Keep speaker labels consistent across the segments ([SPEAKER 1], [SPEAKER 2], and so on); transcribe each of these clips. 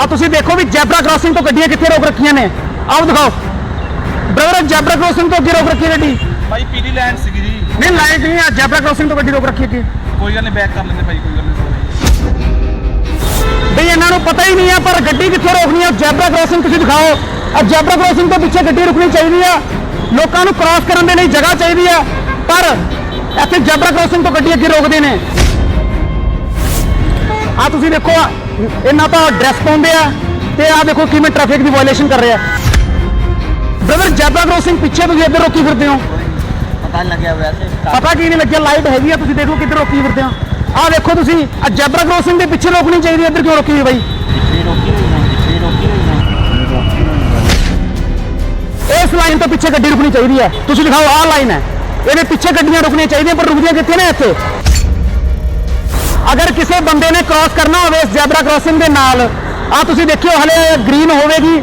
[SPEAKER 1] ਆ ਤੁਸੀਂ ਦੇਖੋ ਵੀ ਜੈਬਰਾ ਕ੍ਰਾਸਿੰਗ ਤੋਂ ਗੱਡੀਆਂ ਕਿੱਥੇ ਰੋਕ ਰੱਖੀਆਂ ਨੇ। ਆਓ ਦਿਖਾਓ। ਬ੍ਰਦਰ ਜੈਬਰਾ ਕ੍ਰਾਸਿੰਗ ਤੋਂ ਅੱਗੇ ਰੋਕ ਰੱਖੀ ਗੱਡੀ।
[SPEAKER 2] ਭਾਈ ਪੀਲੀ ਲਾਈਨ ਸੀਗੀ ਜੀ।
[SPEAKER 1] ਨਹੀਂ ਲਾਈਟ ਨਹੀਂ ਆ ਜੈਬਰਾ ਕ੍ਰਾਸਿੰਗ ਤੋਂ ਗੱਡੀ ਰੋਕ ਰੱਖੀ ਅੱਗੇ।
[SPEAKER 2] ਕੋਈ ਗੱਲ ਨਹੀਂ ਬੈਕ ਕਰ ਲੈਂਦੇ ਭਾਈ ਕੋਈ ਗੱਲ ਨਹੀਂ
[SPEAKER 1] ਬਈ ਇਹਨਾਂ ਨੂੰ ਪਤਾ ਹੀ ਨਹੀਂ ਆ ਪਰ ਗੱਡੀ ਕਿੱਥੇ ਰੋਕਣੀ ਆ? ਜੈਬਰਾ ਕ੍ਰਾਸਿੰਗ ਤੁਸੀਂ ਦਿਖਾਓ। ਆ ਜੈਬਰਾ ਕ੍ਰਾਸਿੰਗ ਤੋਂ ਪਿੱਛੇ ਗੱਡੀ ਰੁਕਣੀ ਚਾਹੀਦੀ ਆ। ਲੋਕਾਂ ਨੂੰ ਕ੍ਰਾਸ ਕਰਨ ਦੇ ਲਈ ਜਗ੍ਹਾ ਚਾਹੀਦੀ ਆ। ਪਰ ਇੱਥੇ ਜੈਬਰਾ ਕ੍ਰਾਸਿੰਗ ਤੋਂ ਗੱਡੀ ਅੱਗੇ ਰੋਕਦੇ ਨੇ। ਆ ਤੁਸੀਂ ਦੇਖੋ ਆ, ਇਹਨਾਂ ਤਾਂ ਡਰੈਸ ਪਾਉਂਦੇ ਆ ਤੇ ਆ ਦੇਖੋ ਕਿਵੇਂ ਟ੍ਰੈਫਿਕ ਦੀ ਵਾਇਓਲੇਸ਼ਨ ਕਰ ਰਿਹਾ। ਬ੍ਰਦਰ ਜੈਬਰਾ ਕ੍ਰਾਸਿੰਗ ਪਿੱਛੇ ਤੁਸੀਂ ਇੱਧਰ ਰੋਕੀ ਫਿਰਦੇ ਹੋ।
[SPEAKER 3] ਪਤਾ ਨਹੀਂ ਲੱਗਿਆ ਵੈਸੇ
[SPEAKER 1] ਪਤਾ ਕੀ ਨਹੀਂ ਲੱਗਿਆ ਲਾਈਟ ਹੈਗੀ ਆ ਤੁਸੀਂ ਦੇਖੋ ਕਿੱਧਰ ਰੋਕੀ ਫਿਰਦੇ ਹੋ। ਆ ਦੇਖੋ ਤੁਸੀਂ ਆ ਜੈਬਰਾ ਕ੍ਰਾਸਿੰਗ ਦੇ ਪਿੱਛੇ ਰੋਕਣੀ ਚਾਹੀਦੀ ਹੈ ਇੱਧਰ ਕਿਉਂ ਰੋਕੀ ਹੋਈ ਬਾਈ?
[SPEAKER 3] ਪਿਛਲੀ ਰੋਕੀ ਹੋਈ ਹੈ ਪਿਛਲੀ ਰੋਕੀ ਹੋਈ ਹੈ
[SPEAKER 1] ਇਸ ਲਾਈਨ ਤੋਂ ਪਿੱਛੇ ਗੱਡੀ ਰੁਕਣੀ ਚਾਹੀਦੀ ਹੈ ਤੁਸੀਂ ਦਿਖਾਓ ਆਹ ਲਾਈਨ ਹੈ। ਇਹਦੇ ਪਿੱਛੇ ਗੱਡੀਆਂ ਰੁਕਣੀਆਂ ਚਾਹੀਦੀਆਂ ਪਰ ਰੁਕਦੀਆਂ ਕਿੱਥੇ ਨੇ ਇੱਥੇ? ਅਗਰ ਕਿਸੇ ਬੰਦੇ ਨੇ ਕ੍ਰਾਸ ਕਰਨਾ ਹੋਵੇ ਇਸ ਜ਼ੈਬਰਾ ਕ੍ਰਾਸਿੰਗ ਦੇ ਨਾਲ ਆ ਤੁਸੀਂ ਦੇਖਿਓ ਹਲੇ ਗ੍ਰੀਨ ਹੋਵੇਗੀ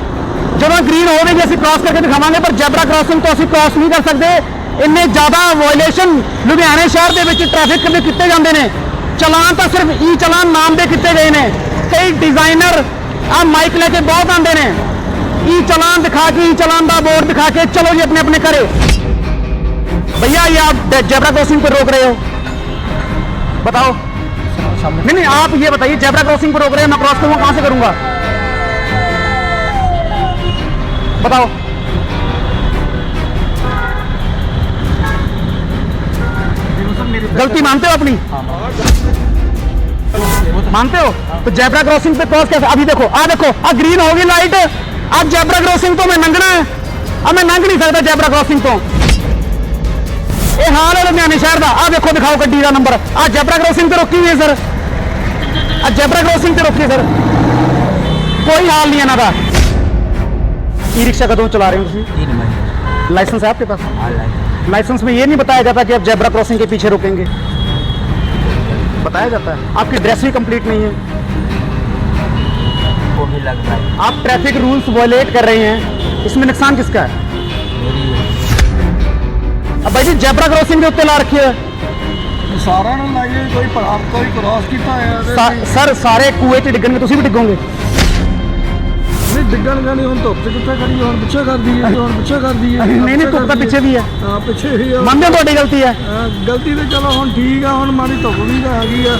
[SPEAKER 1] ਜਦੋਂ ਗ੍ਰੀਨ ਹੋਵੇਗੀ ਅਸੀਂ ਕ੍ਰਾਸ ਕਰਕੇ ਦਿਖਾਵਾਂਗੇ ਪਰ ਜ਼ੈਬਰਾ ਕ੍ਰਾਸਿੰਗ ਤੋਂ ਅਸੀਂ ਕ੍ਰਾਸ ਨਹੀਂ ਕਰ ਸਕਦੇ ਇੰਨੇ ਜ਼ਿਆਦਾ ਵਾਇਓਲੇਸ਼ਨ ਲੁਧਿਆਣੇ ਸ਼ਹਿਰ ਦੇ ਵਿੱਚ ਟ੍ਰੈਫਿਕ ਦੇ ਕੀਤੇ ਜਾਂਦੇ ਨੇ ਚਲਾਨ ਤਾਂ ਸਿਰਫ ਈ ਚਲਾਨ ਨਾਮ ਦੇ ਕੀਤੇ ਗਏ ਨੇ ਕਈ ਡਿਜ਼ਾਈਨਰ ਆ ਮਾਈਕ ਲੈ ਕੇ ਬਹੁਤ ਆਉਂਦੇ ਨੇ ई चलान दिखा के ई चलान का बोर्ड दिखा के चलो जी अपने अपने करे भैया ये आप जेबरा क्रॉसिंग पर रोक रहे हो बताओ नहीं नहीं आप ये बताइए जेबरा क्रॉसिंग पर रोक रहे हो मैं क्रॉस करूंगा कहां से करूंगा बताओ गलती मानते हो अपनी मानते हो तो जेबरा क्रॉसिंग पे क्रॉस कैसे अभी देखो आ देखो आ ग्रीन होगी लाइट अब जेबरा क्रॉसिंग तो मैं लंघना है अब मैं लंघ नहीं सकता जेबरा क्रॉसिंग तो ਇਹ ਹਾਲ ਹੈ ਲੁਧਿਆਣੇ ਸ਼ਹਿਰ ਦਾ ਆ ਦੇਖੋ ਦਿਖਾਓ ਗੱਡੀ ਦਾ ਨੰਬਰ ਆ ਜੈਬਰਾ ਕ੍ਰੋਸਿੰਗ ਤੇ ਰੋਕੀ ਹੋਈ ਹੈ ਸਰ ਆ ਜੈਬਰਾ ਕ੍ਰੋਸਿੰਗ ਤੇ ਰੋਕੀ ਹੈ ਸਰ ਕੋਈ ਹਾਲ ਨਹੀਂ ਇਹਨਾਂ ਦਾ ई रिक्शा कदों चला रहे हो ਤੁਸੀਂ
[SPEAKER 3] तीन महीने
[SPEAKER 1] लाइसेंस है आपके पास
[SPEAKER 3] ऑनलाइन
[SPEAKER 1] लाइसेंस में ये नहीं बताया जाता कि आप जेब्रा क्रॉसिंग के पीछे रुकेंगे बताया जाता है आपकी ड्रेस भी कंप्लीट नहीं है
[SPEAKER 3] वो भी लग रहा है
[SPEAKER 1] आप ट्रैफिक रूल्स वायलेट कर रहे हैं इसमें नुकसान किसका है
[SPEAKER 3] मेरी
[SPEAKER 1] अब भाई जी जेब्रा क्रॉसिंग के उत्ते ला रखी है
[SPEAKER 2] ਸਾਰਿਆਂ ਨੂੰ ਲਾਈਏ ਕੋਈ ਭਰਾ ਕੋਈ ਕ੍ਰਾਸ ਕੀਤਾ
[SPEAKER 1] ਹੋਇਆ ਸਰ ਸਾਰੇ ਕੂਏ 'ਚ ਡਿੱਗਣਗੇ ਤੁਸੀਂ ਵੀ ਡਿੱਗੋਗੇ?
[SPEAKER 2] ਨਹੀਂ ਡਿੱਗਣ ਗਣੀ ਹੁਣ ਧੁੱਪ ਚ ਕਿੱਥੇ ਖੜੀ ਹੁਣ ਪਿੱਛੇ ਕਰਦੀ ਹੈ ਹੁਣ ਪਿੱਛੇ ਕਰਦੀ ਹੈ
[SPEAKER 1] ਨਹੀਂ ਨਹੀਂ ਧੁੱਪ ਤਾਂ ਪਿੱਛੇ ਵੀ ਹੈ।
[SPEAKER 2] ਹਾਂ ਪਿੱਛੇ ਹੀ। ਆ
[SPEAKER 1] ਮੰਨਦੇ ਤੁਹਾਡੀ ਗਲਤੀ
[SPEAKER 2] ਹੈ। ਗਲਤੀ ਤੇ ਚਲੋ ਹੁਣ ਠੀਕ ਆ ਹੁਣ ਮਾੜੀ ਧੁੱਪ ਵੀ ਤਾਂ ਹੈਗੀ ਆ।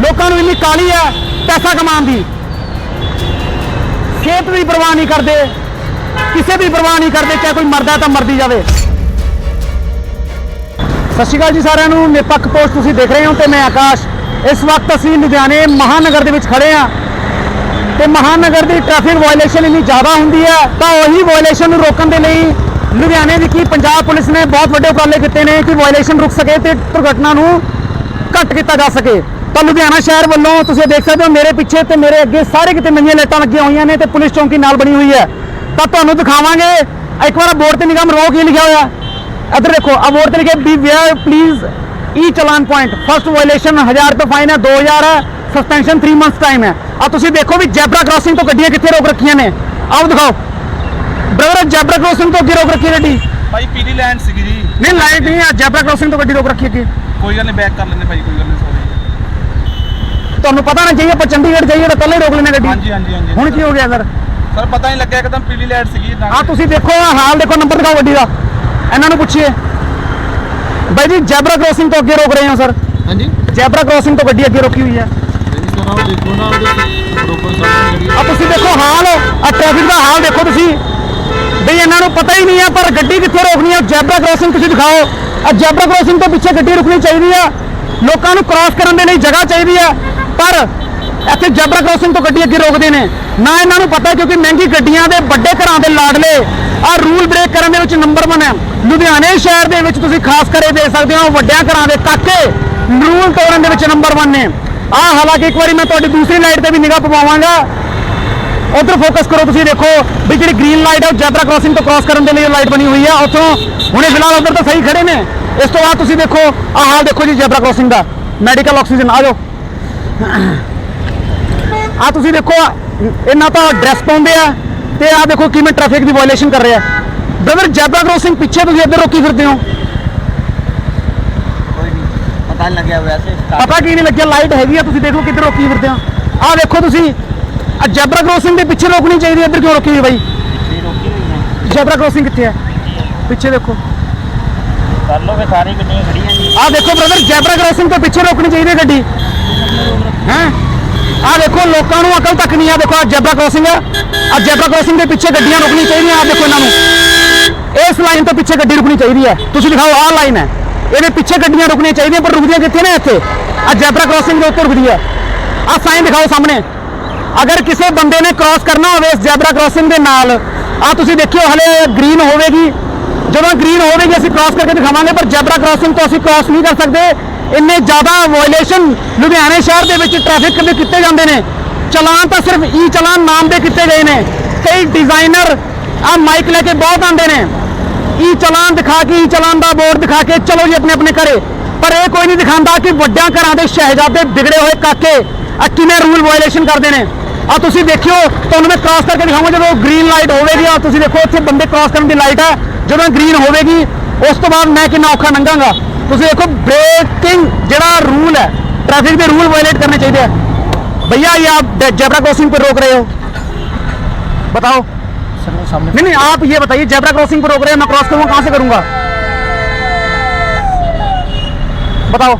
[SPEAKER 1] ਲੋਕਾਂ ਨੂੰ ਇੰਨੀ ਕਾਲੀ ਹੈ ਪੈਸਾ ਕਮਾਉਣ ਦੀ। ਸਿਹਤ ਵੀ ਪਰਵਾਹ ਨਹੀਂ ਕਰਦੇ ਕਿਸੇ ਦੀ ਪਰਵਾਹ ਨਹੀਂ ਕਰਦੇ ਚਾਹੇ ਕੋਈ ਮਰਦਾ ਤਾਂ ਮਰਦੀ ਜਾਵੇ। ਸਤਿ ਸ਼੍ਰੀ ਅਕਾਲ ਜੀ ਸਾਰਿਆਂ ਨੂੰ। ਨਿਰਪੱਖ ਪੋਸਟ ਤੁਸੀਂ ਦੇਖ ਰਹੇ ਹੋ ਤੇ ਮੈਂ ਆਕਾਸ਼। ਇਸ ਵਕਤ ਅਸੀਂ ਲੁਧਿਆਣੇ ਮਹਾਨਗਰ ਦੇ ਵਿੱਚ ਖੜੇ ਆ ਤੇ ਮਹਾਨਗਰ ਦੀ ਟ੍ਰੈਫਿਕ ਵਾਇਓਲੇਸ਼ਨ ਇੰਨੀ ਜ਼ਿਆਦਾ ਹੁੰਦੀ ਹੈ, ਤਾਂ ਉਹੀ ਵਾਇਓਲੇਸ਼ਨ ਨੂੰ ਰੋਕਣ ਦੇ ਲਈ ਲੁਧਿਆਣੇ ਦੀ ਕੀ ਪੰਜਾਬ ਪੁਲਿਸ ਨੇ ਬਹੁਤ ਵੱਡੇ ਉਪਰਾਲੇ ਕੀਤੇ ਨੇ ਕਿ ਵਾਇਓਲੇਸ਼ਨ ਰੁਕ ਸਕੇ ਤੇ ਦੁਰਘਟਨਾ ਨੂੰ ਘੱਟ ਕੀਤਾ ਜਾ ਸਕੇ। ਤਾਂ ਲੁਧਿਆਣਾ ਸ਼ਹਿਰ ਵੱਲੋਂ ਤੁਸੀਂ ਦੇਖ ਸਕਦੇ ਹੋ ਮੇਰੇ ਪਿੱਛੇ ਤੇ ਮੇਰੇ ਅੱਗੇ ਸਾਰੇ ਕਿਤੇ ਨਵੀਆਂ ਲਾਈਟਾਂ ਲੱਗੀਆਂ ਹੋਈਆਂ ਨੇ ਤੇ ਪੁਲਿਸ ਚੌਂਕੀ ਨਾਲ ਬਣੀ ਹੋਈ ਹੈ। ਤਾਂ ਤੁਹਾਨੂੰ ਦਿਖਾਵਾਂਗੇ। ਇੱਕ ਵਾਰ ਬੋਰਡ ਤੇ ਨਿਗਮ ਰੋਕ ਹੀ ਲਿਖਿਆ ਹੋਇਆ। ਇੱਧਰ ਦੇਖੋ ਆ ਬੋਰਡ ਤੇ ਲਿਖਿਆ be aware please e challan point first violation 1000 ਰੁਪਏ ਫਾਈਨ ਹੈ 2000 ਹੈ ਸਸਪੈਂਸ਼ਨ 3 ਮੰਥਸ ਟਾਈਮ ਹੈ। ਆ ਤੁਸੀਂ ਦੇਖੋ ਵੀ ਜੈਬਰਾ ਕ੍ਰਾਸਿੰਗ ਤੋਂ ਗੱਡੀਆਂ ਕਿੱਥੇ ਰੋਕ ਰੱਖੀਆਂ ਨੇ। ਆਓ ਦਿਖਾਓ। ਬ੍ਰਦਰ ਜੈਬਰਾ ਕ੍ਰਾਸਿੰਗ ਤੋਂ ਅੱਗੇ ਰੋਕ ਰੱਖੀ ਗੱਡੀ?
[SPEAKER 2] ਭਾਈ ਪੀਲੀ ਲਾਈਨ ਸੀਗੀ ਜੀ।
[SPEAKER 1] ਨਹੀਂ ਲਾਈਟ ਨਹੀਂ ਆ ਜੈਬਰਾ ਕ੍ਰਾਸਿੰਗ ਤੋਂ ਗੱਡੀ ਰੋਕ ਰੱਖੀ ਅੱਗੇ
[SPEAKER 2] ਕੋਈ ਗੱਲ ਨਹੀਂ ਬੈਕ ਕਰ ਲੈਂਦੇ ਭਾਈ ਕੋਈ ਗੱਲ ਨਹੀਂ ਸੌਰੀ
[SPEAKER 1] ਤੁਹਾਨੂੰ ਪਤਾ ਨਾ ਚਾਹੀਏ ਆਪਾਂ ਚੰਡੀਗੜ੍ਹ ਜਾਈਏ ਤਾਂ ਪਹਿਲਾਂ ਹੀ ਰੋਕ ਲੈਣੇ ਗੱਡੀ।
[SPEAKER 2] ਹਾਂਜੀ ਹਾਂਜੀ ਹਾਂਜੀ।
[SPEAKER 1] ਹੁਣ ਕੀ ਹੋ ਗਿਆ ਸਰ
[SPEAKER 2] ਸਰ ਪਤਾ ਨਹੀਂ ਲੱਗਿਆ ਇੱਕਦਮ ਪੀਲੀ ਲਾਈਟ ਸੀਗੀ
[SPEAKER 1] ਆ ਤੁਸੀਂ ਦੇਖੋ ਹਾਲ ਦੇਖੋ ਨੰਬਰ ਦਿਖਾਓ ਗੱਡੀ ਦਾ। ਇਹਨਾਂ ਨੂੰ ਪੁੱਛੀਏ। ਬਾਈ ਜੀ ਜੈਬਰਾ ਕ੍ਰਾਸਿੰਗ ਤੋਂ ਅੱਗੇ ਰੋਕ ਰਹੇ ਹੋ ਸਰ?
[SPEAKER 2] ਹਾਂਜੀ।
[SPEAKER 1] ਜੈਬਰਾ ਕ੍ਰਾਸਿੰਗ ਤੋਂ ਗੱਡੀ ਅੱਗੇ ਰੋਕੀ ਹੋਈ ਹੈ।
[SPEAKER 2] ਦੇਖੋ ਨਾ
[SPEAKER 1] ਆ ਤੁਸੀਂ ਦੇਖੋ ਹਾਲ ਆ ਟ੍ਰੈਫਿਕ ਦਾ ਹਾਲ ਦੇਖੋ ਤੁਸੀਂ। ਬਈ ਇਹਨਾਂ ਨੂੰ ਪਤਾ ਹੀ ਨਹੀਂ ਹੈ ਪਰ ਗੱਡੀ ਕਿੱਥੇ ਰੋਕਣੀ ਹੈ ਜੈਬਰਾ ਕ੍ਰਾਸਿੰਗ ਤੁਸੀਂ ਦਿਖਾਓ। ਆ ਜੈਬਰਾ ਕ੍ਰਾਸਿੰਗ ਤੋਂ ਪਿੱਛੇ ਗੱਡੀ ਰੁਕਣੀ ਚਾਹੀਦੀ ਆ। ਲੋਕਾਂ ਨੂੰ ਕ੍ਰਾਸ ਕਰਨ ਦੇ ਲਈ ਜਗ੍ਹਾ ਚਾਹੀਦੀ ਆ। ਪਰ ਇੱਥੇ ਜੈਬਰਾ ਕ੍ਰਾਸਿੰਗ ਤੋਂ ਗੱਡੀ ਅੱਗੇ ਰੋਕਦੇ ਨੇ। ਨਾ ਇਹਨਾਂ ਨੂੰ ਪਤਾ ਕਿਉਂਕਿ ਮਹਿੰਗੀ ਗੱਡੀਆਂ ਦੇ ਵੱਡੇ ਘਰਾਂ ਦੇ ਲਾਡਲੇ ਆ ਰੂਲ ਬ੍ਰੇਕ ਕਰਨ ਦੇ ਵਿੱਚ ਨੰਬਰ 1 ਹੈ। ਲੁਧਿਆਣੇ ਸ਼ਹਿਰ ਦੇ ਵਿੱਚ ਤੁਸੀਂ ਖਾਸ ਕਰੇ ਦੇਖ ਸਕਦੇ ਹੋ, ਵੱਡਿਆਂ ਘਰਾਂ ਦੇ ਕਾਕੇ ਰੂਲ ਤੋੜਨ ਦੇ ਵਿੱਚ ਨੰਬਰ 1 ਨੇ। ਆ ਹਾਲਾਂਕਿ ਇੱਕ ਵਾਰੀ ਮੈਂ ਤੁਹਾਡੀ ਦੂਸਰੀ ਲਾਈਟ ਤੇ ਵੀ ਨਿਗਾਹ ਪਵਾਵਾਂਗਾ। ਉਧਰ ਫੋਕਸ ਕਰੋ ਤੁਸੀਂ ਦੇਖੋ ਵੀ ਜਿਹੜੀ ਗ੍ਰੀਨ ਲਾਈਟ ਹੈ ਉਹ ਜੈਬਰਾ ਕ੍ਰਾਸਿੰਗ ਤੋਂ ਕ੍ਰਾਸ ਕਰਨ ਦੇ ਲਈ ਲਾਈਟ ਬਣੀ ਹੋਈ ਹੈ। ਉੱਥੋਂ ਹੁਣੇ ਫਿਲਹਾਲ ਉਧਰ ਤਾਂ ਸਹੀ ਖੜੇ ਨੇ। ਇਸ ਤੋਂ ਬਾਅਦ ਤੁਸੀਂ ਦੇਖੋ, ਆਹ ਹਾਲ ਦੇਖੋ ਜੀ ਜੈਬਰਾ ਕ੍ਰਾਸਿੰਗ ਦਾ। ਮੈਡੀਕਲ ਆਕਸੀਜਨ ਆ ਜਾਓ। ਆ ਤੁਸੀਂ ਦੇਖੋ ਇਹਨਾਂ ਤਾਂ ਡਰੈਸ ਪਾਉਂਦੇ ਆ ਤੇ ਆ ਦੇਖੋ ਕਿਵੇਂ ਟ੍ਰੈਫਿਕ ਦੀ ਵਾਇਲੇਸ਼ਨ ਕਰ ਰਿਹਾ ਬ੍ਰਦਰ ਜੈਬਰਾ ਕ੍ਰੋਸਿੰਗ ਪਿੱਛੇ ਤੁਸੀਂ ਇੱਧਰ ਰੋਕੀ ਫਿਰਦੇ ਹੋ। ਪਤਾ ਕੀ ਨਹੀਂ ਲੱਗਿਆ ਲਾਈਟ ਹੈਗੀ ਆ ਤੁਸੀਂ ਦੇਖੋ ਕਿੱਧਰ ਰੋਕੀ ਫਿਰਦੇ ਹੋ। ਆ ਦੇਖੋ ਤੁਸੀਂ ਆ ਜੈਬਰਾ ਕ੍ਰੋਸਿੰਗ ਦੇ ਪਿੱਛੇ ਰੋਕਣੀ ਚਾਹੀਦੀ ਇੱਧਰ ਕਿਉਂ ਰੋਕੀ ਹੋਈ ਬਾਈ? ਜੈਬਰਾ ਕ੍ਰੋਸਿੰਗ ਕਿੱਥੇ ਹੈ ਪਿੱਛੇ ਦੇਖੋ।
[SPEAKER 3] ਕਰ
[SPEAKER 1] ਆ ਦੇਖੋ ਬ੍ਰਦਰ ਜੈਬਰਾ ਕ੍ਰੋਸਿੰਗ ਤੋਂ ਪਿੱਛੇ ਰੋਕਣੀ ਚਾਹੀਦੀ ਗੱਡੀ। ਹੈ? ਦੇਖੋ, ਲੋਕਾਂ ਨੂੰ ਅਕਲ ਤੱਕ ਨਹੀਂ ਆ। ਦੇਖੋ ਆ ਜੈਬਰਾ ਕ੍ਰੋਸਿੰਗ ਆ। ਆ ਜੈਬਰਾ ਕ੍ਰੋਸਿੰਗ ਦੇ ਪਿੱਛੇ ਗੱਡੀਆਂ ਰੁਕਣੀ ਚਾਹੀਦੀਆਂ ਆ, ਦੇਖੋ ਇਹਨਾਂ ਨੂੰ। ਇਸ ਲਾਈਨ ਤੋਂ ਪਿੱਛੇ ਗੱਡੀ ਰੁਕਣੀ ਚਾਹੀਦੀ ਹੈ ਤੁਸੀਂ ਦਿਖਾਓ, ਆਹ ਲਾਈਨ ਹੈ ਇਹਦੇ ਪਿੱਛੇ ਗੱਡੀਆਂ ਰੁਕਣੀਆਂ ਚਾਹੀਦੀਆਂ, ਪਰ ਰੁਕਦੀਆਂ ਕਿੱਥੇ ਨੇ ਇੱਥੇ? ਆ ਜੈਬਰਾ ਕ੍ਰੋਸਿੰਗ ਦੇ ਉੱਤੇ ਰੁਕਦੀ ਹੈ ਆ ਸਾਈਨ ਦਿਖਾਓ ਸਾਹਮਣੇ। ਅਗਰ ਕਿਸੇ ਬੰਦੇ ਨੇ ਕ੍ਰਾਸ ਕਰਨਾ ਹੋਵੇ ਇਸ ਜੈਬਰਾ ਕ੍ਰੋਸਿੰਗ ਦੇ ਨਾਲ ਆ ਤੁਸੀਂ ਦੇਖਿਓ, ਹਲੇ ਗ੍ਰੀਨ ਹੋਵੇਗੀ। ਜਦੋਂ ਗ੍ਰੀਨ ਹੋਵੇਗੀ, ਅਸੀਂ ਕ੍ਰਾਸ ਕਰਕੇ ਦਿਖਾਵਾਂਗੇ, ਪਰ ਜੈਬਰਾ ਕ੍ਰਾਸਿੰਗ ਤੋਂ ਅਸੀਂ ਕ੍ਰਾਸ ਨਹੀਂ ਕਰ ਸਕਦੇ। ਇੰਨੇ ਜ਼ਿਆਦਾ ਵਾਇਲੇਸ਼ਨ ਲੁਧਿਆਣੇ ਸ਼ਹਿਰ ਦੇ ਵਿੱਚ ਟ੍ਰੈਫਿਕ ਦੇ ਕੀਤੇ ਜਾਂਦੇ ਨੇ। ਚਲਾਨ ਤਾਂ ਸਿਰਫ ਈ ਚਲਾਨ ਨਾਮ ਦੇ ਕੀਤੇ ਗਏ ਨੇ। ਕਈ ਡਿਜ਼ਾਈਨਰ ਆ ਮਾਈਕ ਲੈ ਕੇ ਬਹੁਤ ਆਉਂਦੇ ਨੇ। ਈ ਚਲਾਨ ਦਿਖਾ ਕੇ ਈ ਚਲਾਨ ਦਾ ਬੋਰਡ ਦਿਖਾ ਕੇ, ਚਲੋ ਜੀ ਆਪਣੇ ਆਪਣੇ ਘਰੇ। ਪਰ ਇਹ ਕੋਈ ਨਹੀਂ ਦਿਖਾਉਂਦਾ ਕਿ ਵੱਡਿਆਂ ਘਰਾਂ ਦੇ ਸ਼ਹਿਜ਼ਾਦੇ ਵਿਗੜੇ ਹੋਏ ਕਾਕੇ ਆ ਕਿਵੇਂ ਰੂਲ ਵਾਇਓਲੇਸ਼ਨ ਕਰਦੇ ਨੇ। ਆ ਤੁਸੀਂ ਦੇਖਿਓ, ਤੁਹਾਨੂੰ ਮੈਂ ਕ੍ਰਾਸ ਕਰਕੇ ਦਿਖਾਵਾਂਗਾ ਜਦੋਂ ਗ੍ਰੀਨ ਲਾਈਟ ਹੋਵੇਗੀ ਆ ਤੁਸੀਂ ਦੇਖੋ, ਇੱਥੇ ਬੰਦੇ ਕ੍ਰਾਸ ਕਰਨ ਦੀ ਲਾਈਟ ਹੈ। ਜਦੋਂ ਗ੍ਰੀਨ ਹੋਵੇਗੀ, ਉਸ ਤੋਂ ਬਾਅਦ ਮੈਂ ਕਿੰਨਾ ਔਖਾ ਲੰਘਾਂਗਾ। ਤੁਸੀਂ ਦੇਖੋ ਬ੍ਰੇਕਿੰਗ ਜਿਹੜਾ ਰੂਲ ਹੈ ट्रैफिक ਦੇ रूल वायलेट करने चाहिए भैया ये आप जेब्रा क्रॉसिंग पर रोक रहे हो बताओ
[SPEAKER 3] ਸਰ ਉਹ ਸਾਹਮਣੇ
[SPEAKER 1] नहीं नहीं आप ये बताइए जेब्रा क्रॉसिंग पर रोक रहे हैं मैं क्रॉस करूंगा कहां से करूंगा बताओ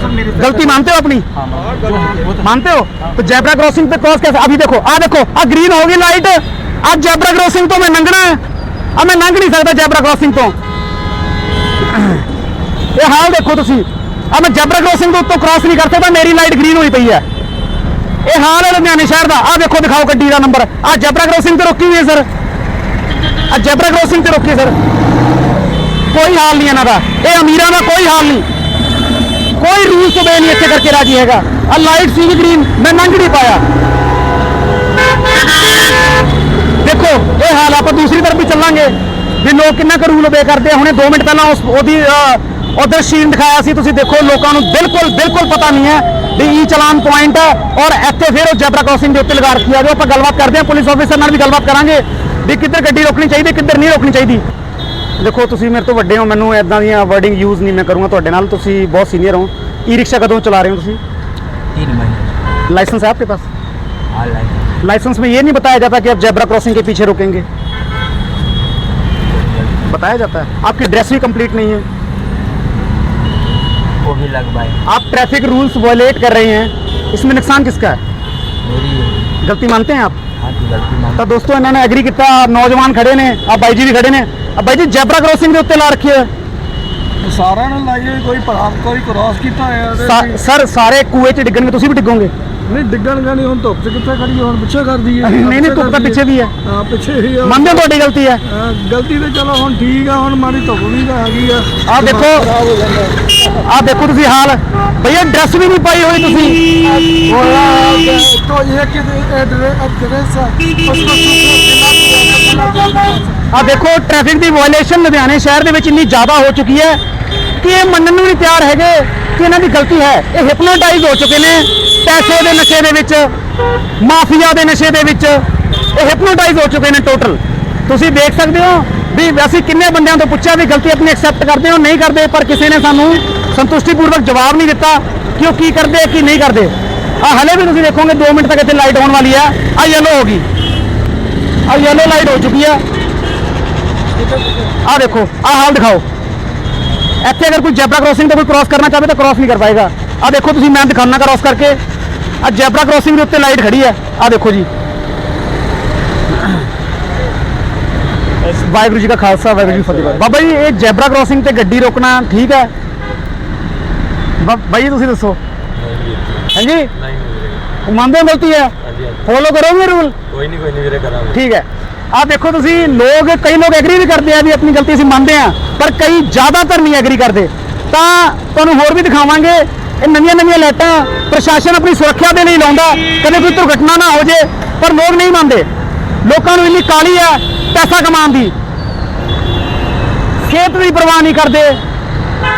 [SPEAKER 3] सर मेरे
[SPEAKER 1] गलती मानते हो अपनी
[SPEAKER 3] हाँ जो वो तो
[SPEAKER 1] मानते हो तो जेब्रा क्रॉसिंग पे क्रॉस कैसे अभी देखो आ देखो आ ग्रीन होगी लाइट ਅੱਜ ਜੈਬਰਾ ਕ੍ਰੋਸਿੰਗ ਤੋਂ ਮੈਂ ਲੰਘਣਾ ਆ ਮੈਂ ਲੰਘ ਨਹੀਂ ਸਕਦਾ ਜੈਬਰਾ ਕ੍ਰੋਸਿੰਗ ਤੋਂ। ਇਹ ਹਾਲ ਦੇਖੋ ਤੁਸੀਂ। ਆ ਮੈਂ ਜੈਬਰਾ ਕ੍ਰੋਸਿੰਗ ਤੋਂ ਉੱਤੋਂ ਕ੍ਰਾਸ ਨਹੀਂ ਕਰ ਸਕਦਾ, ਮੇਰੀ ਲਾਈਟ ਗ੍ਰੀਨ ਹੋਈ ਪਈ ਹੈ। ਇਹ ਹਾਲ ਹੈ ਲੁਧਿਆਣੇ ਸ਼ਹਿਰ ਦਾ। ਆ ਦੇਖੋ, ਦਿਖਾਓ ਗੱਡੀ ਦਾ ਨੰਬਰ ਆ ਜੈਬਰਾ ਕ੍ਰੋਸਿੰਗ ਤੇ ਰੋਕੀ ਹੋਈ ਹੈ ਸਰ ਆ ਜੈਬਰਾ ਕ੍ਰੋਸਿੰਗ ਤੇ ਰੁਕੀ ਸਰ ਕੋਈ ਹਾਲ ਨਹੀਂ ਇਹਨਾਂ ਦਾ। ਇਹ ਅਮੀਰਾਂ ਦਾ ਕੋਈ ਹਾਲ ਨਹੀਂ। ਕੋਈ ਰੂਲ ਤੋਂ ਬੇ ਨਹੀਂ ਇੱਥੇ ਕਰਕੇ ਰਾਜੀ ਹੈਗਾ। ਆ ਲਾਈਟ ਸੀ ਗ੍ਰੀਨ ਮੈਂ ਲੰਘ ਨਹੀਂ ਪਾਇਆ। ਦੇਖੋ ਇਹ ਹਾਲ ਆਪਾਂ ਦੂਸਰੀ ਤਰਫ ਵੀ ਚੱਲਾਂਗੇ। ਵੀ ਲੋਕ ਕਿੰਨਾ ਕੁ ਰੂਲ ਓਬੇ ਕਰਦੇ ਆ। ਹੁਣੇ 2 ਮਿੰਟ ਪਹਿਲਾਂ ਉਸ ਉਹਦੀ ਉਧਰ ਸ਼ੀਨ ਦਿਖਾਇਆ ਸੀ। ਤੁਸੀਂ ਦੇਖੋ ਲੋਕਾਂ ਨੂੰ ਬਿਲਕੁਲ ਬਿਲਕੁਲ ਪਤਾ ਨਹੀਂ ਹੈ ਵੀ ਈ ਚਲਾਨ ਪੁਆਇੰਟ ਹੈ ਔਰ ਇੱਥੇ ਫਿਰ ਉਹ ਜੈਬਰਾ ਕ੍ਰਾਸਿੰਗ ਦੇ ਉੱਤੇ ਲਗਾ ਰੱਖਿਆ ਜੋ ਆਪਾਂ ਗੱਲਬਾਤ ਕਰਦੇ ਆ ਪੁਲਿਸ ਆਫੀਸਰ ਨਾਲ ਵੀ ਗੱਲਬਾਤ ਕਰਾਂਗੇ ਵੀ ਕਿੱਧਰ ਗੱਡੀ ਰੋਕਣੀ ਚਾਹੀਦੀ ਕਿੱਧਰ ਨਹੀਂ ਰੋਕਣੀ ਚਾਹੀਦੀ। ਦੇਖੋ ਤੁਸੀਂ ਮੇਰੇ ਤੋਂ ਵੱਡੇ ਹੋ ਮੈਨੂੰ ਐਦਾਂ ਦੀਆਂ ਵਰਡਿੰਗ ਯੂਜ਼ ਨਹੀਂ ਮੈਂ ਕਰੂੰਗਾ ਤੁਹਾਡੇ ਨਾਲ। ਤੁਸੀਂ ਬਹੁਤ ਸੀਨੀਅਰ ਹੋ। ਈ ਰਿਕਸ਼ਾ ਕਦੋਂ ਚਲਾ ਰਹੇ ਹੋ ਤੁਸੀਂ?
[SPEAKER 3] ਇਹ
[SPEAKER 1] ਨਹੀਂ ਲਾਇਸੈਂਸ ਹੈ ਆਪਕੇ
[SPEAKER 3] ਪਾਸ?
[SPEAKER 1] लाइसेंस में ये नहीं बताया जाता कि आप जेब्रा क्रॉसिंग के पीछे रुकेंगे बताया जाता है आपकी ड्रेस भी कंप्लीट नहीं है
[SPEAKER 3] वो भी लगवाए
[SPEAKER 1] आप ट्रैफिक रूल्स वायलेट कर रहे हैं इसमें नुकसान किसका है
[SPEAKER 3] मेरी है।
[SPEAKER 1] गलती मानते हैं आप
[SPEAKER 3] हाँ जी गलती मान
[SPEAKER 1] ਤਾਂ ਦੋਸਤੋ ਇਹਨਾਂ ਨੇ ਐਗਰੀ ਕੀਤਾ ਨੌਜਵਾਨ ਖੜੇ ਨੇ ਆ ਬਾਈ ਜੀ ਵੀ ਖੜੇ ਨੇ ਆ ਬਾਈ ਜੀ ਜੈਬਰਾ ਕ੍ਰੋਸਿੰਗ ਦੇ ਉੱਤੇ ਲਾ ਰੱਖੀ ਹੈ
[SPEAKER 2] ਸਾਰਿਆਂ ਨੇ ਲਾਈਏ ਕੋਈ ਭਰਾ ਕੋਈ ਕ੍ਰਾਸ ਕੀਤਾ ਹੋਇਆ ਤੇ
[SPEAKER 1] ਸਾ- ਸਰ ਸਾਰੇ ਕੂਏ 'ਚ ਡਿੱਗਣਗੇ ਤੁਸੀਂ ਵੀ ਡਿੱਗੋਗੇ
[SPEAKER 2] ਨਹੀਂ ਡਿੱਗਣਗਾ ਨਹੀਂ ਹੁਣ ਧੁੱਪ 'ਚ ਕਿੱਥੇ ਖੜੀ ਹੁਣ ਪਿੱਛੇ ਕਰ ਦਈਏ
[SPEAKER 1] ਨਹੀਂ ਨਹੀਂ ਧੁੱਪ ਤਾਂ ਪਿੱਛੇ ਵੀ ਹੈ
[SPEAKER 2] ਹਾਂ ਪਿੱਛੇ ਹੀ ਆ
[SPEAKER 1] ਮੰਨਦੇ ਹੋ ਤੁਹਾਡੀ ਗਲਤੀ ਹੈ
[SPEAKER 2] ਹਾਂ, ਗਲਤੀ ਤੇ ਚਲੋ ਹੁਣ ਠੀਕ ਆ ਹੁਣ ਮਾੜੀ ਧੁੱਪ ਵੀ ਤਾਂ ਹੈਗੀ ਆ
[SPEAKER 1] ਆਹ ਦੇਖੋ।
[SPEAKER 2] ਖਰਾਬ ਹੋ ਜਾਂਦਾ
[SPEAKER 1] ਆ ਦੇਖੋ ਤੁਸੀਂ ਹਾਲ ਭਈਆ ਡਰੈਸ ਵੀ ਨਹੀਂ ਪਾਈ ਹੋਈ ਤੁਸੀਂ
[SPEAKER 2] तो ये कि एड्रेस
[SPEAKER 1] ਆ ਦੇਖੋ ਟ੍ਰੈਫਿਕ ਦੀ ਵਾਇਓਲੇਸ਼ਨ ਲੁਧਿਆਣੇ ਸ਼ਹਿਰ ਦੇ ਵਿੱਚ ਇੰਨੀ ਜ਼ਿਆਦਾ ਹੋ ਚੁੱਕੀ ਹੈ ਕਿ ਇਹ ਮੰਨਣ ਨੂੰ ਨਹੀਂ ਤਿਆਰ ਹੈਗੇ ਕਿ ਇਹਨਾਂ ਦੀ ਗਲਤੀ ਹੈ। ਇਹ ਹਿਪਨੋਟਾਈਜ਼ ਹੋ ਚੁੱਕੇ ਨੇ ਪੈਸੇ ਦੇ ਨਸ਼ੇ ਦੇ ਵਿੱਚ, ਮਾਫੀਆ ਦੇ ਨਸ਼ੇ ਦੇ ਵਿੱਚ। ਇਹ ਹਿਪਨੋਟਾਈਜ਼ ਹੋ ਚੁੱਕੇ ਨੇ ਟੋਟਲ ਤੁਸੀਂ ਦੇਖ ਸਕਦੇ ਹੋ ਵੀ ਅਸੀਂ ਕਿੰਨੇ ਬੰਦਿਆਂ ਤੋਂ ਪੁੱਛਿਆ ਵੀ ਗਲਤੀ ਆਪਣੀ ਐਕਸੈਪਟ ਕਰਦੇ ਹੋ, ਨਹੀਂ ਕਰਦੇ, ਪਰ ਕਿਸੇ ਨੇ ਸਾਨੂੰ ਸੰਤੁਸ਼ਟੀਪੂਰਵਕ ਜਵਾਬ ਨਹੀਂ ਦਿੱਤਾ ਕਿ ਉਹ ਕੀ ਕਰਦੇ, ਕੀ ਨਹੀਂ ਕਰਦੇ। ਆ ਹਲੇ ਵੀ ਤੁਸੀਂ ਦੇਖੋਗੇ 2 ਮਿੰਟ ਤੱਕ ਇੱਥੇ ਲਾਈਟ ਆਉਣ ਵਾਲੀ ਆ ਆ ਯੈਲੋ ਹੋ ਗਈ। ਆ ਯੈਲੋ ਲਾਈਟ ਹੋ ਚੁੱਕੀ ਆ ਆ ਦੇਖੋ ਆ ਹਾਲ ਦਿਖਾਓ। इतने अगर कोई जैबरा क्रॉसिंग तो कोई क्रॉस करना चाहे तो क्रॉस नहीं कर पाएगा आ देखो तुम मैं दिखाना क्रॉस करके आज जैबरा क्रॉसिंग के उत्ते लाइट खड़ी है आ देखो जी वाहगुरु जी का खालसा वाहगुरू जी फतेह बाबा जी ये जैबरा क्रॉसिंग से ग्डी रोकना ठीक है बई तुम दसो हाँ जी मानते
[SPEAKER 3] गलती है फॉलो करो मेरे रूल
[SPEAKER 1] ठीक है ਆ ਦੇਖੋ ਤੁਸੀਂ, ਲੋਕ, ਕਈ ਲੋਕ ਐਗਰੀ ਵੀ ਕਰਦੇ ਆ ਵੀ ਆਪਣੀ ਗਲਤੀ ਅਸੀਂ ਮੰਨਦੇ ਆ, ਪਰ ਕਈ ਜ਼ਿਆਦਾਤਰ ਨਹੀਂ ਐਗਰੀ ਕਰਦੇ। ਤਾਂ ਤੁਹਾਨੂੰ ਹੋਰ ਵੀ ਦਿਖਾਵਾਂਗੇ, ਇਹ ਨਵੀਆਂ ਨਵੀਆਂ ਲਾਈਟਾਂ ਪ੍ਰਸ਼ਾਸਨ ਆਪਣੀ ਸੁਰੱਖਿਆ ਦੇ ਲਈ ਲਾਉਂਦਾ, ਕਦੇ ਕੋਈ ਦੁਰਘਟਨਾ ਨਾ ਹੋ ਜੇ, ਪਰ ਲੋਕ ਨਹੀਂ ਮੰਨਦੇ। ਲੋਕਾਂ ਨੂੰ ਇੰਨੀ ਕਾਲੀ ਹੈ ਪੈਸਾ ਕਮਾਉਣ ਦੀ। ਸਿਹਤ ਦੀ ਪਰਵਾਹ ਨਹੀਂ ਕਰਦੇ,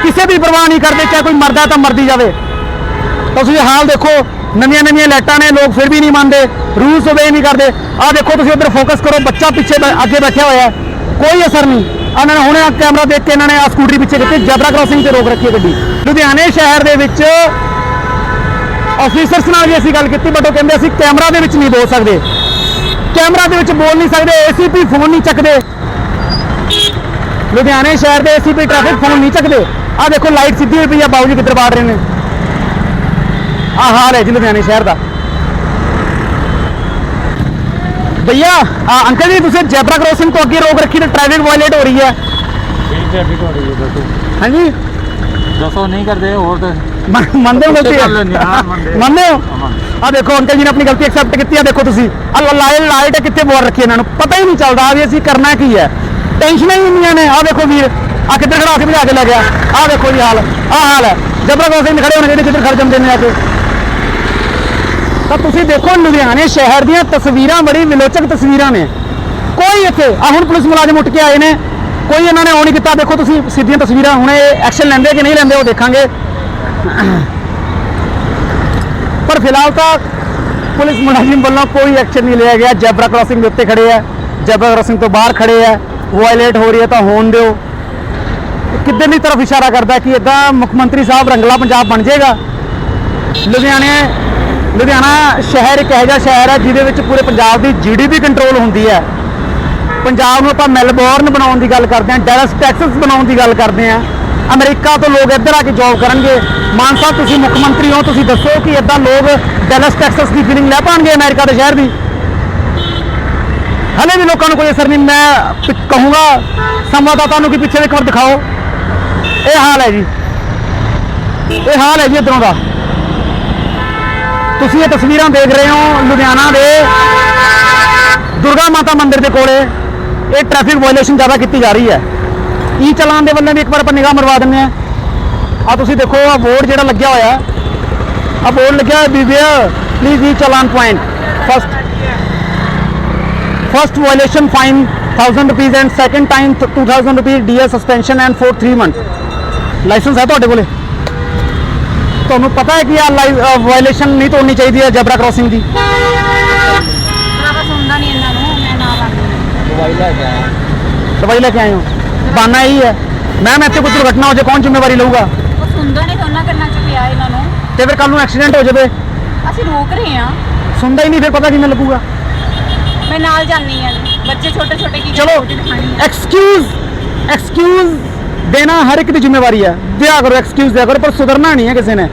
[SPEAKER 1] ਕਿਸੇ ਦੀ ਪਰਵਾਹ ਨਹੀਂ ਕਰਦੇ, ਚਾਹੇ ਕੋਈ ਮਰਦਾ ਤਾਂ ਮਰਦੀ ਜਾਵੇ। ਤੁਸੀਂ ਹਾਲ ਦੇਖੋ, ਨਵੀਆਂ ਨਵੀਆਂ ਲਾਈਟਾਂ ਨੇ, ਲੋਕ ਫਿਰ ਵੀ ਨਹੀਂ ਮੰਨਦੇ, ਰੂਲਸ ਓਬੇ ਨਹੀਂ ਕਰਦੇ। ਆਹ ਦੇਖੋ ਤੁਸੀਂ ਉਧਰ ਫੋਕਸ ਕਰੋ, ਬੱਚਾ ਪਿੱਛੇ ਅੱਗੇ ਬੈਠਿਆ ਹੋਇਆ ਕੋਈ ਅਸਰ ਨਹੀਂ। ਇਹਨਾਂ ਨੇ ਹੁਣੇ ਕੈਮਰਾ ਦੇਖ ਕੇ ਇਹਨਾਂ ਨੇ ਆ ਸਕੂਟਰੀ ਪਿੱਛੇ ਕੀਤੀ, ਜੈਬਰਾ ਕ੍ਰਾਸਿੰਗ ਤੇ ਰੋਕ ਰੱਖੀ ਗੱਡੀ। ਲੁਧਿਆਣੇ ਸ਼ਹਿਰ ਦੇ ਵਿੱਚ ਆਫੀਸਰਸ ਨਾਲ ਵੀ ਅਸੀਂ ਗੱਲ ਕੀਤੀ ਬਟ ਉਹ ਕਹਿੰਦੇ ਅਸੀਂ ਕੈਮਰਾ ਦੇ ਵਿੱਚ ਨਹੀਂ ਬੋਲ ਸਕਦੇ। ਕੈਮਰਾ ਦੇ ਵਿੱਚ ਬੋਲ ਨਹੀਂ ਸਕਦੇ ਏਸੀਪੀ ਫੋਨ ਨਹੀਂ ਚੱਕਦੇ। ਲੁਧਿਆਣੇ ਸ਼ਹਿਰ ਦੇ ਏਸੀਪੀ ਟ੍ਰੈਫਿਕ ਫੋਨ ਨਹੀਂ ਚੱਕਦੇ। ਆ ਦੇਖੋ ਲਾਈਟ ਸਿੱਧੀ ਹੋਈ ਪਈ ਆ, ਬਾਊ ਜੀ ਕਿੱਧਰ ਬਾੜ ਰਹੇ ਨੇ? ਆ ਹਾਲ ਹੈ ਜੀ ਲੁਧਿਆਣੇ ਸ਼ਹਿਰ ਦਾ। ਭਈਆ ਆ ਅੰਕਲ ਜੀ ਤੁਸੀਂ ਜੈਬਰਾ ਕ੍ਰੋਸਿੰਗ ਤੋਂ ਅੱਗੇ ਰੋਕ ਰੱਖੀ ਤੇ ਟ੍ਰੈਫਿਕ ਵਾਇਲੇਟ ਹੋ ਰਹੀ ਹੈ
[SPEAKER 3] ਠੀਕ ਹੈ ਠੀਕ ਹੋ ਰਹੀ ਹੈ ਦੱਸੋ
[SPEAKER 1] ਹਾਂਜੀ
[SPEAKER 3] ਦੱਸੋ ਨਹੀਂ ਕਰਦੇ ਹੋਰ ਤਾਂ
[SPEAKER 1] ਮੰਨ- ਮੰਨਦੇ ਹੋ ਗਲਤੀ
[SPEAKER 3] ਮੰਨਦੇ ਹਾਂ।
[SPEAKER 1] ਆ ਦੇਖੋ ਅੰਕਲ ਜੀ ਨੇ ਆਪਣੀ ਗਲਤੀ ਐਕਸੈਪਟ ਕੀਤੀ ਆ ਦੇਖੋ ਤੁਸੀਂ ਆ ਲਾਈਟ ਲਾਈਟ ਕਿੱਥੇ ਬੋਲ ਰੱਖੀ ਇਹਨਾਂ ਨੂੰ ਪਤਾ ਹੀ ਨਹੀਂ ਚੱਲਦਾ ਵੀ ਅਸੀਂ ਕਰਨਾ ਕੀ ਹੈ ਟੈਨਸ਼ਨਾਂ ਹੀ ਇੰਨੀਆਂ ਨੇ ਆ ਦੇਖੋ ਵੀਰ ਆ ਕਿੱਧਰ ਖੜਾ ਕੇ ਭਜਾ ਕੇ ਲੈ ਗਿਆ ਆ ਦੇਖੋ ਜੀ ਹਾਲ ਆ ਹਾਲ ਹੈ ਜਬਰਾ ਕ੍ਰੋਸਿੰਗ ਖੜੇ ਹੋਣੇ ਜਿਹੜੇ ਕਿੱਧਰ ਖੜ ਜਾਂਦੇ ਨੇ ਆ ਕੇ ਤਾਂ ਤੁਸੀਂ ਦੇਖੋ ਲੁਧਿਆਣੇ ਸ਼ਹਿਰ ਦੀਆਂ ਤਸਵੀਰਾਂ, ਬੜੀ ਵਿਲੋਚਕ ਤਸਵੀਰਾਂ ਨੇ। ਕੋਈ ਇੱਥੇ ਆ ਹੁਣ ਪੁਲਿਸ ਮੁਲਾਜ਼ਮ ਉੱਠ ਕੇ ਆਏ ਨੇ। ਕੋਈ ਇਹਨਾਂ ਨੇ ਉਹ ਨਹੀਂ ਕੀਤਾ, ਦੇਖੋ ਤੁਸੀਂ ਸਿੱਧੀਆਂ ਤਸਵੀਰਾਂ, ਹੁਣ ਇਹ ਐਕਸ਼ਨ ਲੈਂਦੇ ਕਿ ਨਹੀਂ ਲੈਂਦੇ, ਉਹ ਦੇਖਾਂਗੇ। ਪਰ ਫਿਲਹਾਲ ਤਾਂ ਪੁਲਿਸ ਮੁਲਾਜ਼ਮ ਵੱਲੋਂ ਕੋਈ ਐਕਸ਼ਨ ਨਹੀਂ ਲਿਆ ਗਿਆ। ਜੈਬਰਾ ਕ੍ਰਾਸਿੰਗ ਦੇ ਉੱਤੇ ਖੜੇ ਆ। ਜੈਬਰਾ ਕ੍ਰਾਸਿੰਗ ਤੋਂ ਬਾਹਰ ਖੜੇ ਆ। ਵਾਇਲੇਟ ਹੋ ਰਹੀ ਹੈ ਤਾਂ ਹੋਣ ਦਿਓ। ਕਿੱਧਰ ਦੀ ਤਰਫ ਇਸ਼ਾਰਾ ਕਰਦਾ ਕਿ ਇਦਾਂ ਮੁੱਖ ਮੰਤਰੀ ਸਾਹਿਬ ਰੰਗਲਾ ਪੰਜਾਬ ਬਣ ਜਾਏਗਾ? ਲੁਧਿਆਣੇ ਲੁਧਿਆਣਾ ਸ਼ਹਿਰ ਇੱਕ ਇਹੋ ਜਿਹਾ ਸ਼ਹਿਰ ਹੈ ਜਿਹਦੇ ਵਿੱਚ ਪੂਰੇ ਪੰਜਾਬ ਦੀ ਜੀਡੀਪੀ ਕੰਟਰੋਲ ਹੁੰਦੀ ਹੈ। ਪੰਜਾਬ ਨੂੰ ਆਪਾਂ ਮੈਲਬੌਰਨ ਬਣਾਉਣ ਦੀ ਗੱਲ ਕਰਦੇ ਹਾਂ ਡੈਲਸ ਟੈਕਸਸ ਬਣਾਉਣ ਦੀ ਗੱਲ ਕਰਦੇ ਹਾਂ। ਅਮਰੀਕਾ ਤੋਂ ਲੋਕ ਇੱਧਰ ਆ ਕੇ ਜੌਬ ਕਰਨਗੇ। ਮਾਨ ਸਾਹਿਬ ਤੁਸੀਂ ਮੁੱਖ ਮੰਤਰੀ ਹੋ, ਤੁਸੀਂ ਦੱਸੋ ਕਿ ਇਦਾਂ ਲੋਕ ਡੈਲਸ ਟੈਕਸਸ ਦੀ ਫੀਲਿੰਗ ਲੈ ਪਾਣਗੇ ਅਮਰੀਕਾ ਦੇ ਸ਼ਹਿਰ ਦੀ? ਹਲੇ ਵੀ ਲੋਕਾਂ ਨੂੰ ਕੋਈ ਅਸਰ ਨਹੀਂ, ਮੈਂ ਕਹੂੰਗਾ, ਸੰਵਾਦਦਾਤਾ ਨੂੰ ਕਿ ਪਿੱਛੇ ਇੱਕ ਵਾਰ ਦਿਖਾਓ। ਇਹ ਹਾਲ ਹੈ ਜੀ। ਇਹ ਹਾਲ ਹੈ ਜੀ ਇੱਧਰੋਂ ਦਾ। ਤੁਸੀਂ ਇਹ ਤਸਵੀਰਾਂ ਦੇਖ ਰਹੇ ਹੋ ਲੁਧਿਆਣਾ ਦੇ ਦੁਰਗਾ ਮਾਤਾ ਮੰਦਿਰ ਦੇ ਕੋਲੇ। ਇਹ ਟ੍ਰੈਫਿਕ ਵਾਇਲੇਸ਼ਨ ਜ਼ਿਆਦਾ ਕੀਤੀ ਜਾ ਰਹੀ ਹੈ। ਈ ਚਲਾਨ ਦੇ ਵੱਲੋਂ ਵੀ ਇੱਕ ਵਾਰ ਆਪਾਂ ਨਿਗਾਹ ਮਰਵਾ ਦਿੰਦੇ ਆ ਆ ਤੁਸੀਂ ਦੇਖੋ ਆ ਬੋਰਡ ਜਿਹੜਾ ਲੱਗਿਆ ਹੋਇਆ ਆ ਬੋਰਡ ਲੱਗਿਆ ਹੋਇਆ be aware please e challan point first first violation fine 1000 rupees and second time 2000 rupees DS suspension and for 3 month license ਹੈ ਤੁਹਾਡੇ ਕੋਲੇ? ਤੁਹਾਨੂੰ ਪਤਾ ਹੈ ਕਿ ਆ ਵਾਇਲੇਸ਼ਨ ਨਹੀਂ ਤੋੜਨੀ ਚਾਹੀਦੀ ਹੈ ਜਬਰਾ ਕ੍ਰਾਸਿੰਗ ਦੀ।
[SPEAKER 4] ਭਰਾਵਾ ਸੁਣਦਾ ਨਹੀਂ ਇਹਨਾਂ ਨੂੰ ਮੈਂ ਨਾਲ ਆਉਂਦੀ
[SPEAKER 3] ਦਵਾਈ ਲੈ ਕੇ ਆਇਆ।
[SPEAKER 1] ਦਵਾਈ ਲੈ ਕੇ ਆਏ ਹੋ? ਬਾਨਾ ਇਹੀ ਹੈ। ਮੈਮ ਇੱਥੇ ਕੋਈ ਦੁਰਘਟਨਾ ਹੋ ਜਾਏ ਕੌਣ ਜ਼ਿੰਮੇਵਾਰੀ ਲਊਗਾ?
[SPEAKER 4] ਉਹ ਸੁਣਦਾ ਨਹੀਂ ਉਹਨਾਂ ਕਰਨਾ ਚ ਪਿਆ ਇਹਨਾਂ ਨੂੰ।
[SPEAKER 1] ਤੇ ਫਿਰ ਕੱਲ ਨੂੰ ਐਕਸੀਡੈਂਟ ਹੋ ਜਾਵੇ।
[SPEAKER 4] ਅਸੀਂ ਰੋਕ ਰਹੇ ਹਾਂ।
[SPEAKER 1] ਸੁਣਦਾ ਹੀ ਨਹੀਂ ਫਿਰ ਪਤਾ ਕਿਵੇਂ ਲੱਗੂਗਾ?
[SPEAKER 4] ਮੈਂ ਨਾਲ ਜਾਂਦੀ ਹਾਂ ਬੱਚੇ ਛੋਟੇ ਛੋਟੇ ਕੀ
[SPEAKER 1] ਚਲੋ
[SPEAKER 4] ਹੈ।
[SPEAKER 1] ਐਕਸਕਿਊਜ਼ ਐਕਸਕਿਊਜ਼ ਦੇਣਾ ਹਰ ਇੱਕ ਦੀ ਜ਼ਿੰਮੇਵਾਰੀ ਹੈ। ਦਿਆ ਕਰੋ ਐਕਸਕਿਊਜ਼ ਦਿਆ ਕਰੋ ਪਰ ਸੁਧਰਨਾ ਨਹੀਂ ਹੈ ਕਿਸੇ ਨੇ।